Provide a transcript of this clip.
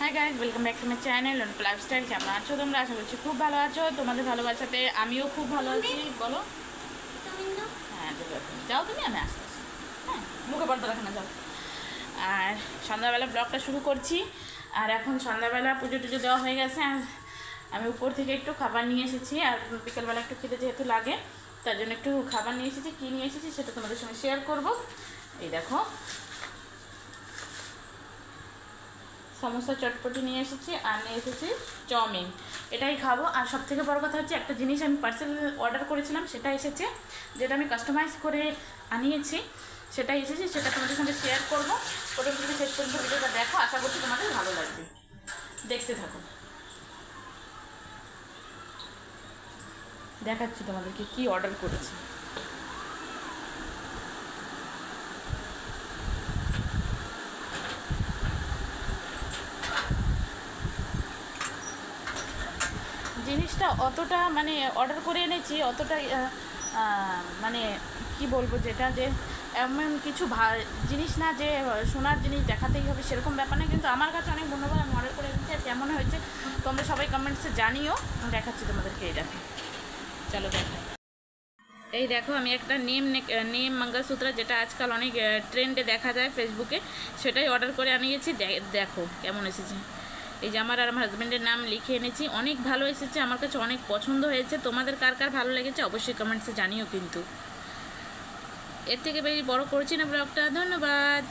Hi guys welcome back to my channel on lifestyle কেমন আছো তোমরা? আশা করছি খুব ভালো আছো। তোমাদের ভালোবাসাতে আমিও খুব ভালো আছি। বলো। হ্যাঁ যাও তুমি আমি আসতে আসি হ্যাঁ মুখে পর্দা রাখে না যাও। আর সন্ধ্যাবেলা ব্লগটা শুরু করছি। আর এখন সন্ধ্যাবেলা পুজো টুজো দেওয়া হয়ে গেছে। আর আমি উপর থেকে একটু খাবার নিয়ে এসেছি। আর বিকেলবেলা একটু খেতে যেহেতু লাগে তার জন্য একটু খাবার নিয়ে এসেছি। কী নিয়ে এসেছি সেটা তোমাদের সঙ্গে শেয়ার করব। এই দেখো সমোসা চটপটি নিয়ে এসেছি আর নিয়ে এসেছি চাউমিন। এটাই খাব। আর সব থেকে বড় কথা হচ্ছে, একটা জিনিস আমি পার্সেল অর্ডার করেছিলাম, সেটা এসেছে, যেটা আমি কাস্টমাইজ করে আনিয়েছি। সেটা এসেছে, সেটা তোমাদের সঙ্গে শেয়ার করব। প্রথম থেকে শেষ পর্যন্ত ভিডিওটা দেখো, আশা করছি তোমাদের ভালো লাগবে। দেখতে থাকো। দেখাচ্ছি তোমাদেরকে কি অর্ডার করেছি। জিনিসটা অতটা মানে অর্ডার করে এনেছি, অতটা মানে কি বলব যেটা যে এমন কিছু জিনিস না যে সোনার জিনিস দেখাতেই হবে সেরকম ব্যাপার না। কিন্তু আমার কাছে অনেক ধন্যবাদ, আমি অর্ডার করে এনেছি কেমন হয়েছে তোমরা সবাই কমেন্টসে জানিও দেখাচ্ছি তোমাদেরকে এই দেখো। চলো এই দেখো, আমি একটা নেম নেম মঙ্গলসূত্র যেটা আজকাল অনেক ট্রেন্ডে দেখা যায় ফেসবুকে সেটাই অর্ডার করে আনিয়েছি। দেখো কেমন এসেছে। এই যে আমার আর আমার হাজব্যান্ডের নাম লিখে এনেছি। অনেক ভালো এসেছে, আমার কাছে অনেক পছন্দ হয়েছে। তোমাদের কার কার ভালো লেগেছে অবশ্যই কমেন্টসে জানিও কিন্তু। এর থেকে বেশি বড় করছি না ব্লগটা ধন্যবাদ।